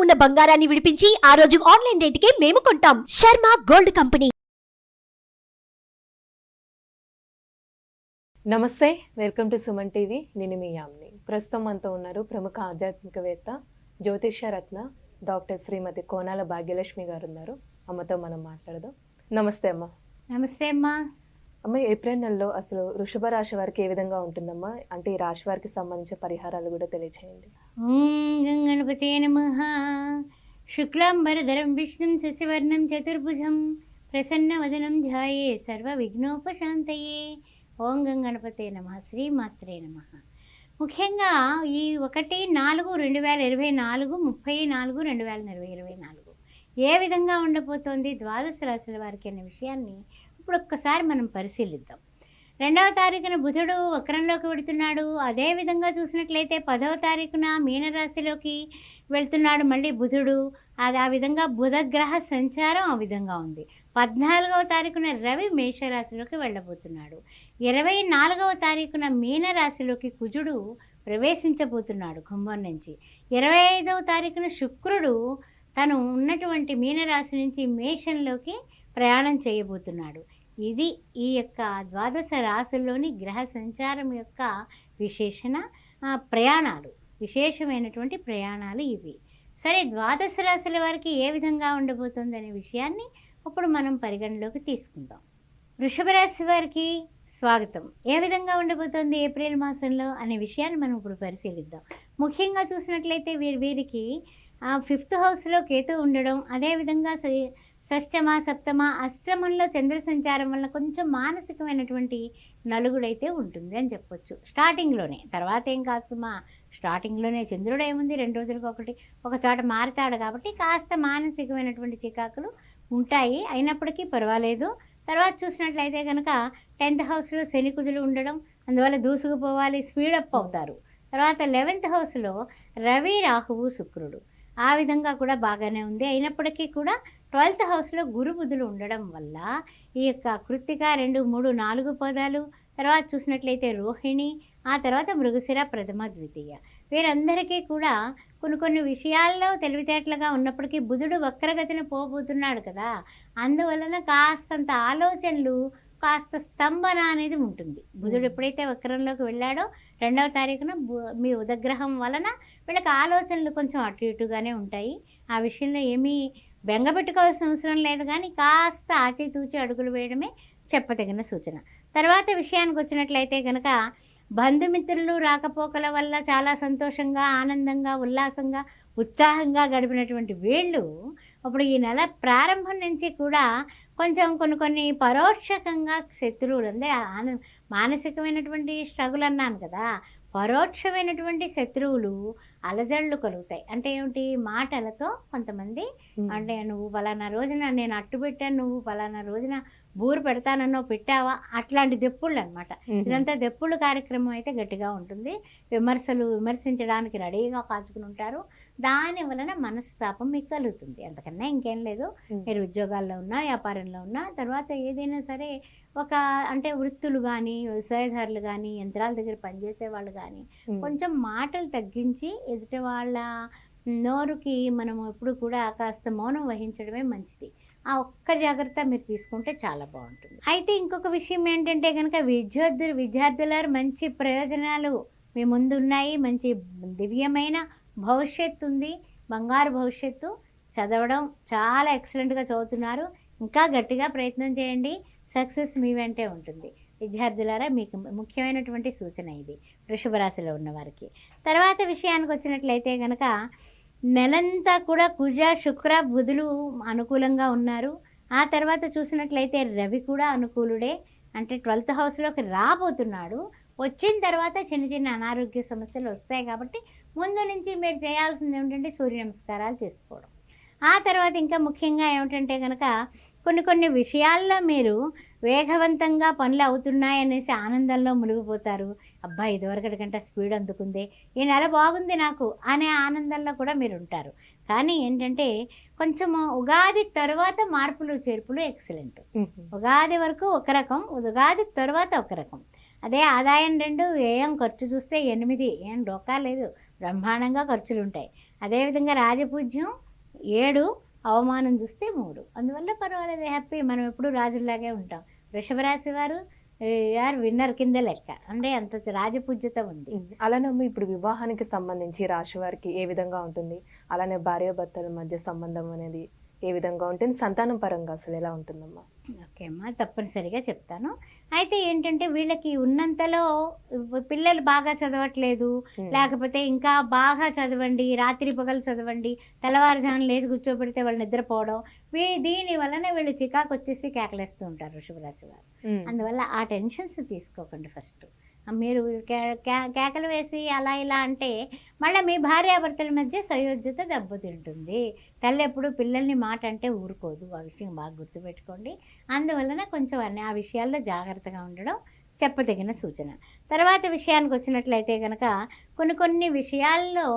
ఉన్న బంగారాన్ని విడిపించి ఆ రోజు ఆన్లైన్ రేటుకే మేము కొంటాం. Sharma gold company. నమస్తే వెల్కమ్ టు సుమన్ టీవీ. నేను మీ యామ్ని. ప్రస్తుతం మనతో ఉన్నారు ప్రముఖ ఆధ్యాత్మికవేత్త జ్యోతిష్య రత్న డాక్టర్ శ్రీమతి కోనాల భాగ్యలక్ష్మి గారు ఉన్నారు అమ్మతో మనం మాట్లాడదాం. నమస్తే అమ్మ. నమస్తే అమ్మా. అమ్మ ఏప్రిల్ నెలలో అసలు వృషభ రాశి వారికి ఏ విధంగా ఉంటుందమ్మా? అంటే ఈ రాశి వారికి సంబంధించిన పరిహారాలు కూడా తెలియచేయండి. ఓం గణపతే నమ శుక్లాంబరధరం విష్ణుం శశివర్ణం చతుర్భుజం ప్రసన్నవదనం ధ్యాయే సర్వ విఘ్నోపశాంతయే ఓం గంగణపతే నమ శ్రీమాత్రే నమ ముఖ్యంగా ఈ ఒకటి నాలుగు రెండు వేల ఇరవై నాలుగు ముప్పై నాలుగు రెండు వేల ఇరవై ఇరవై నాలుగు ఏ విధంగా ఉండబోతోంది ద్వాదశ రాశుల వారికి అనే విషయాన్ని ఇప్పుడు ఒక్కసారి మనం పరిశీలిద్దాం. రెండవ తారీఖున బుధుడు వక్రంలోకి వెళుతున్నాడు అదే విధంగా చూసినట్లయితే పదవ తారీఖున మీనరాశిలోకి వెళ్తున్నాడు మళ్ళీ బుధుడు. అది ఆ విధంగా బుధగ్రహ సంచారం ఆ విధంగా ఉంది. పద్నాలుగవ తారీఖున రవి మేషరాశిలోకి వెళ్ళబోతున్నాడు. ఇరవై నాలుగవ తారీఖున మీనరాశిలోకి కుజుడు ప్రవేశించబోతున్నాడు కుంభం నుంచి. ఇరవై ఐదవ తారీఖున శుక్రుడు తను ఉన్నటువంటి మీనరాశి నుంచి మేషంలోకి ప్రయాణం చేయబోతున్నాడు. ఇది ఈ యొక్క ద్వాదశ రాశుల్లోని గ్రహ సంచారం యొక్క విశేషణ ప్రయాణాలు. విశేషమైనటువంటి ప్రయాణాలు ఇవి. సరే ద్వాదశ రాశుల వారికి ఏ విధంగా ఉండబోతుంది అనే విషయాన్ని ఇప్పుడు మనం పరిగణలోకి తీసుకుందాం. వృషభ రాశి వారికి స్వాగతం. ఏ విధంగా ఉండబోతోంది ఏప్రిల్ మాసంలో అనే విషయాన్ని మనం ఇప్పుడు పరిశీలిద్దాం. ముఖ్యంగా చూసినట్లయితే వీరి వీరికి ఫిఫ్త్ హౌస్లో కేతు ఉండడం అదేవిధంగా షష్టమ సప్తమ అష్టమంలో చంద్ర సంచారం వల్ల కొంచెం మానసికమైనటువంటి నలుగుడైతే ఉంటుంది అని చెప్పొచ్చు. స్టార్టింగ్లోనే. తర్వాత ఏం కాదు మా స్టార్టింగ్లోనే చంద్రుడు ఏముంది? రెండు రోజులకు ఒకటి ఒక చోట మారుతాడు కాబట్టి కాస్త మానసికమైనటువంటి చికాకులు ఉంటాయి. అయినప్పటికీ పర్వాలేదు. తర్వాత చూసినట్లయితే కనుక టెన్త్ హౌస్లో శని కుజులు ఉండడం అందువల్ల దూసుకుపోవాలి స్పీడప్ అవుతారు. తర్వాత లెవెన్త్ హౌస్లో రవి రాహువు శుక్రుడు. ఆ విధంగా కూడా బాగానే ఉంది. అయినప్పటికీ కూడా ట్వెల్త్ హౌస్లో గురు బుధులు ఉండడం వల్ల ఈ యొక్క కృత్తిక రెండు మూడు నాలుగు పదాలు తర్వాత చూసినట్లయితే రోహిణి ఆ తర్వాత మృగశిర ప్రథమ ద్వితీయ. వీరందరికీ కూడా కొన్ని కొన్ని విషయాల్లో తెలివితేటలుగా ఉన్నప్పటికీ బుధుడు వక్రగతిని పోబోతున్నాడు కదా. అందువలన కాస్తంత ఆలోచనలు కాస్త స్తంభన అనేది ఉంటుంది. బుధుడు ఎప్పుడైతే వక్రంలోకి వెళ్ళాడో రెండవ తారీఖున మీ ఉదగ్రహం వలన వీళ్ళకి ఆలోచనలు కొంచెం అటు ఇటుగానే ఉంటాయి. ఆ విషయంలో ఏమీ బెంగపెట్టుకోవాల్సిన అవసరం లేదు కానీ కాస్త ఆచితూచి అడుగులు వేయడమే చెప్పదగిన సూచన. తర్వాత విషయానికి వచ్చినట్లయితే కనుక బంధుమిత్రులు రాకపోకల వల్ల చాలా సంతోషంగా ఆనందంగా ఉల్లాసంగా ఉత్సాహంగా గడిపినటువంటి వీళ్ళు అప్పుడు ఈ నెల ప్రారంభం నుంచి కూడా కొంచెం కొన్ని కొన్ని పరోక్షకంగా శత్రువులు అంటే ఆన మానసికమైనటువంటి స్ట్రగుల్ అన్నాను కదా. పరోక్షమైనటువంటి శత్రువులు అలజడులు కలుగుతాయి. అంటే ఏమిటి? మాటలతో కొంతమంది అంటే నువ్వు పలానా రోజున నేను అట్టు పెట్టాను నువ్వు పలానా రోజున బూరు పెడతానన్నో పెట్టావా? అట్లాంటి దెప్పుళ్ళు అనమాట ఇదంతా దెప్పుళ్ళు కార్యక్రమం అయితే గట్టిగా ఉంటుంది. విమర్శలు విమర్శించడానికి రెడీగా కాచుకుని ఉంటారు. దాని వలన మనస్తాపం మీకు కలుగుతుంది అంతకన్నా ఇంకేం లేదు. మీరు ఉద్యోగాల్లో ఉన్నా వ్యాపారంలో ఉన్నా తర్వాత ఏదైనా సరే ఒక అంటే వృత్తులు కానీ వ్యవసాయదారులు కానీ యంత్రాల దగ్గర పనిచేసే వాళ్ళు కానీ. కొంచెం మాటలు తగ్గించి ఎదుటి వాళ్ళ నోరుకి మనం ఎప్పుడు కూడా కాస్త మౌనం వహించడమే మంచిది ఆ ఒక్క జాగ్రత్త మీరు తీసుకుంటే చాలా బాగుంటుంది అయితే ఇంకొక విషయం ఏంటంటే కనుక విద్యార్థులు విద్యార్థులారు మంచి ప్రయోజనాలు మీ ముందు ఉన్నాయి మంచి దివ్యమైన భవిష్యత్తు ఉంది. బంగారు భవిష్యత్తు. చదవడం చాలా ఎక్సలెంట్గా చదువుతున్నారు. ఇంకా గట్టిగా ప్రయత్నం చేయండి. సక్సెస్ మీ వెంటే ఉంటుంది. విద్యార్థులారా మీకు ముఖ్యమైనటువంటి సూచన ఇది. వృషభ రాశిలో ఉన్నవారికి తర్వాత విషయానికి వచ్చినట్లయితే కనుక నెలంతా కూడా కుజ శుక్ర బుధులు అనుకూలంగా ఉన్నారు. ఆ తర్వాత చూసినట్లయితే రవి కూడా అనుకూలుడే. అంటే ట్వెల్త్ హౌస్లోకి రాబోతున్నాడు. వచ్చిన తర్వాత చిన్న చిన్న అనారోగ్య సమస్యలు వస్తాయి కాబట్టి ముందు నుంచి మీరు చేయాల్సింది ఏమిటంటే సూర్య నమస్కారాలు చేసుకోవడం. ఆ తర్వాత ఇంకా ముఖ్యంగా ఏమిటంటే కనుక కొన్ని కొన్ని విషయాల్లో మీరు వేగవంతంగా పనులు అవుతున్నాయి అనేసి ఆనందంలో మునిగిపోతారు. అబ్బా ఇదివరకటి కంటే స్పీడ్ అందుకుంది ఈ నెల బాగుంది నాకు అనే ఆనందంలో కూడా మీరు ఉంటారు. కానీ ఏంటంటే కొంచెము ఉగాది తర్వాత మార్పులు చేర్పులు ఎక్సలెంట్. ఉగాది వరకు ఒక రకం ఉగాది తర్వాత ఒక రకం. అదే ఆదాయం రెండు వ్యయం ఖర్చు చూస్తే ఎనిమిది ఏం డోకా లేదు. బ్రహ్మాండంగా ఖర్చులు ఉంటాయి అదేవిధంగా రాజపూజ్యం ఏడు అవమానం చూస్తే మూడు. అందువల్ల పర్వాలేదు హ్యాపీ. మనం ఎప్పుడు రాజుల్లాగే ఉంటాం. వృషభ రాశి వారు ఆర్ విన్నర్ కింద లెక్క. అంటే అంత రాజపూజ్యత ఉంది. ఉమ్. అలానే ఇప్పుడు వివాహానికి సంబంధించి రాశి వారికి ఏ విధంగా ఉంటుంది? అలానే భార్యాభర్తల మధ్య సంబంధం అనేది ఏ విధంగా ఉంటుంది? సంతానం పరంగా అసలు ఎలా ఉంటుందమ్మా? ఓకే అమ్మా తప్పనిసరిగా చెప్తాను. అయితే ఏంటంటే వీళ్ళకి ఉన్నంతలో పిల్లలు బాగా చదవట్లేదు. లేకపోతే ఇంకా బాగా చదవండి రాత్రి పగలు చదవండి తెల్లవారుజామున లేచి కూర్చోబెడితే వాళ్ళు నిద్రపోవడం. వీ దీని వలన వీళ్ళు చికాకు వచ్చేసి కేకలేస్తూ ఉంటారు వృషభరాశి వారు. అందువల్ల ఆ టెన్షన్స్ తీసుకోకండి ఫస్ట్. మీరు కేకలు వేసి అలా ఇలా అంటే మళ్ళీ మీ భార్యాభర్తల మధ్య సయోధ్యత దెబ్బతింటుంది. తల్లి ఎప్పుడు పిల్లల్ని మాట అంటే ఊరుకోదు. ఆ విషయం బాగా గుర్తుపెట్టుకోండి. అందువలన కొంచెం అన్ని ఆ విషయాల్లో జాగ్రత్తగా ఉండడం చెప్పదగిన సూచన. తర్వాత విషయానికి వచ్చినట్లయితే కనుక కొన్ని కొన్ని విషయాల్లో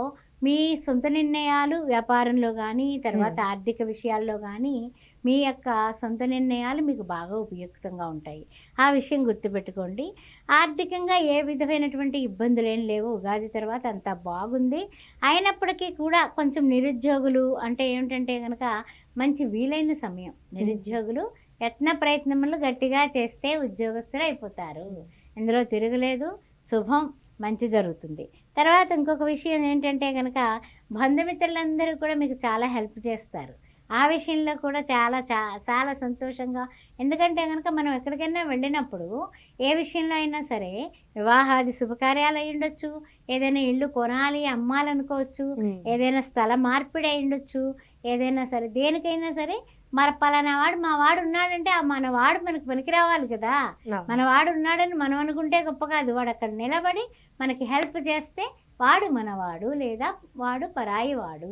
మీ సొంత నిర్ణయాలు వ్యాపారంలో కానీ తర్వాత ఆర్థిక విషయాల్లో కానీ మీ యొక్క సొంత నిర్ణయాలు మీకు బాగా ఉపయుక్తంగా ఉంటాయి. ఆ విషయం గుర్తుపెట్టుకోండి. ఆర్థికంగా ఏ విధమైనటువంటి ఇబ్బందులు ఏం లేవు. ఉగాది తర్వాత అంతా బాగుంది. అయినప్పటికీ కూడా కొంచెం నిరుద్యోగులు అంటే ఏమిటంటే కనుక మంచి వీలైన సమయం. నిరుద్యోగులు యత్న ప్రయత్నములు గట్టిగా చేస్తే ఉద్యోగస్తులు అయిపోతారు. ఇందులో తిరగలేదు. శుభం. మంచి జరుగుతుంది. తర్వాత ఇంకొక విషయం ఏంటంటే కనుక బంధుమిత్రులందరూ కూడా మీకు చాలా హెల్ప్ చేస్తారు. ఆ విషయంలో కూడా చాలా చా చాలా సంతోషంగా ఎందుకంటే కనుక మనం ఎక్కడికైనా వెళ్ళినప్పుడు ఏ విషయంలో అయినా సరే వివాహాది శుభకార్యాలు అయి ఉండొచ్చు. ఏదైనా ఇల్లు కొనాలి అమ్మాలనుకోవచ్చు. ఏదైనా స్థల మార్పిడి అయి ఉండొచ్చు. ఏదైనా సరే దేనికైనా సరే మన పలానా వాడు మా వాడు ఉన్నాడంటే ఆ మన వాడు మనకు పనికి రావాలి కదా. మన వాడు ఉన్నాడని మనం అనుకుంటే గొప్ప కాదు. వాడు అక్కడ నిలబడి మనకి హెల్ప్ చేస్తే వాడు మనవాడు లేదా వాడు పరాయి వాడు.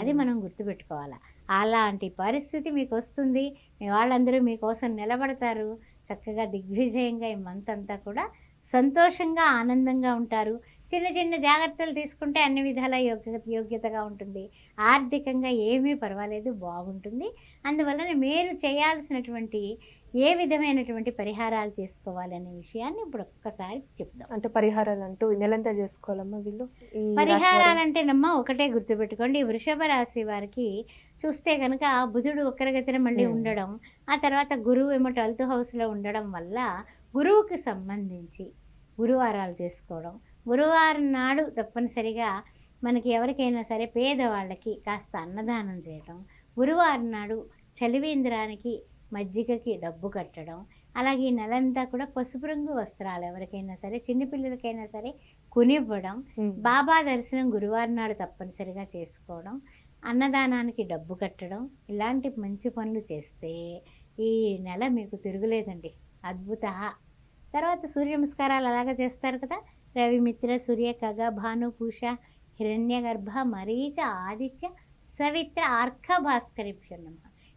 అది మనం గుర్తుపెట్టుకోవాలి. అలాంటి పరిస్థితి మీకు వస్తుంది మీ వాళ్ళందరూ మీకోసం నిలబడతారు. చక్కగా దిగ్విజయంగా ఈ మంత్ అంతా కూడా సంతోషంగా ఆనందంగా ఉంటారు. చిన్న చిన్న జాగ్రత్తలు తీసుకుంటే అన్ని విధాల యోగ్య యోగ్యతగా ఉంటుంది. ఆర్థికంగా ఏమీ పర్వాలేదు బాగుంటుంది. అందువలన మీరు చేయాల్సినటువంటి ఏ విధమైనటువంటి పరిహారాలు చేసుకోవాలనే విషయాన్ని ఇప్పుడు ఒక్కసారి చెప్దాం. అంటే పరిహారాలు అంటూ నెలంతా చేసుకోవాలమ్మా వీళ్ళు? ఈ రాశి వారు? పరిహారాలంటే నమ్మ ఒకటే గుర్తుపెట్టుకోండి. వృషభ రాశి వారికి చూస్తే కనుక బుధుడు ఒక్కరగతిన మళ్ళీ. ఉండడం ఆ తర్వాత గురువు ఏమో ట్వెల్త్ హౌస్లో ఉండడం వల్ల గురువుకి సంబంధించి గురువారాలు చేసుకోవడం గురువారం నాడు తప్పనిసరిగా మనకి ఎవరికైనా సరే పేదవాళ్ళకి కాస్త అన్నదానం చేయడం గురువారం నాడు చలివేంద్రానికి మజ్జిగకి డబ్బు కట్టడం అలాగే ఈ నెలంతా కూడా పసుపు రంగు వస్త్రాలు ఎవరికైనా సరే చిన్నపిల్లలకైనా సరే కొనివ్వడం. బాబా దర్శనం గురువారం నాడు తప్పనిసరిగా చేసుకోవడం అన్నదానానికి డబ్బు కట్టడం ఇలాంటి మంచి పనులు చేస్తే ఈ నెల మీకు తిరుగులేదండి. అద్భుత. తర్వాత సూర్య నమస్కారాలు అలాగా చేస్తారు కదా? రవిమిత్ర సూర్య కగ భాను పూష హిరణ్య గర్భ మరీచ ఆదిత్య సవిత్ర అర్క భాస్కరిభ్యం నమ.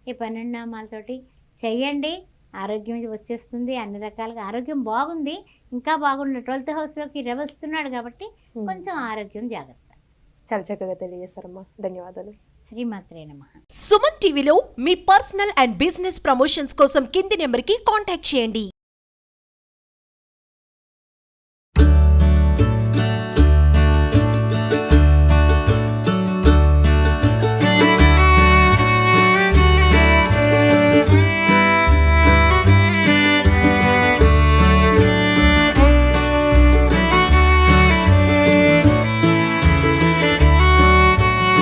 ఈ పన్నెండు నామాలతోటి చెయ్యండి. ఆరోగ్యం వచ్చేస్తుంది. అన్ని రకాలుగా ఆరోగ్యం బాగుంది. ఇంకా బాగుంది ట్వెల్త్ హౌస్లోకి రవి వస్తున్నాడు కాబట్టి. కొంచెం ఆరోగ్యం జాగ్రత్త. చాలా చక్కగా తెలియజేస్తారమ్మా ధన్యవాదాలు. శ్రీమాత్రే నమ. సుమన్ టీవీలో మీ పర్సనల్ అండ్ బిజినెస్ ప్రమోషన్స్ కోసం కింది నెంబర్కి కాంటాక్ట్ చేయండి.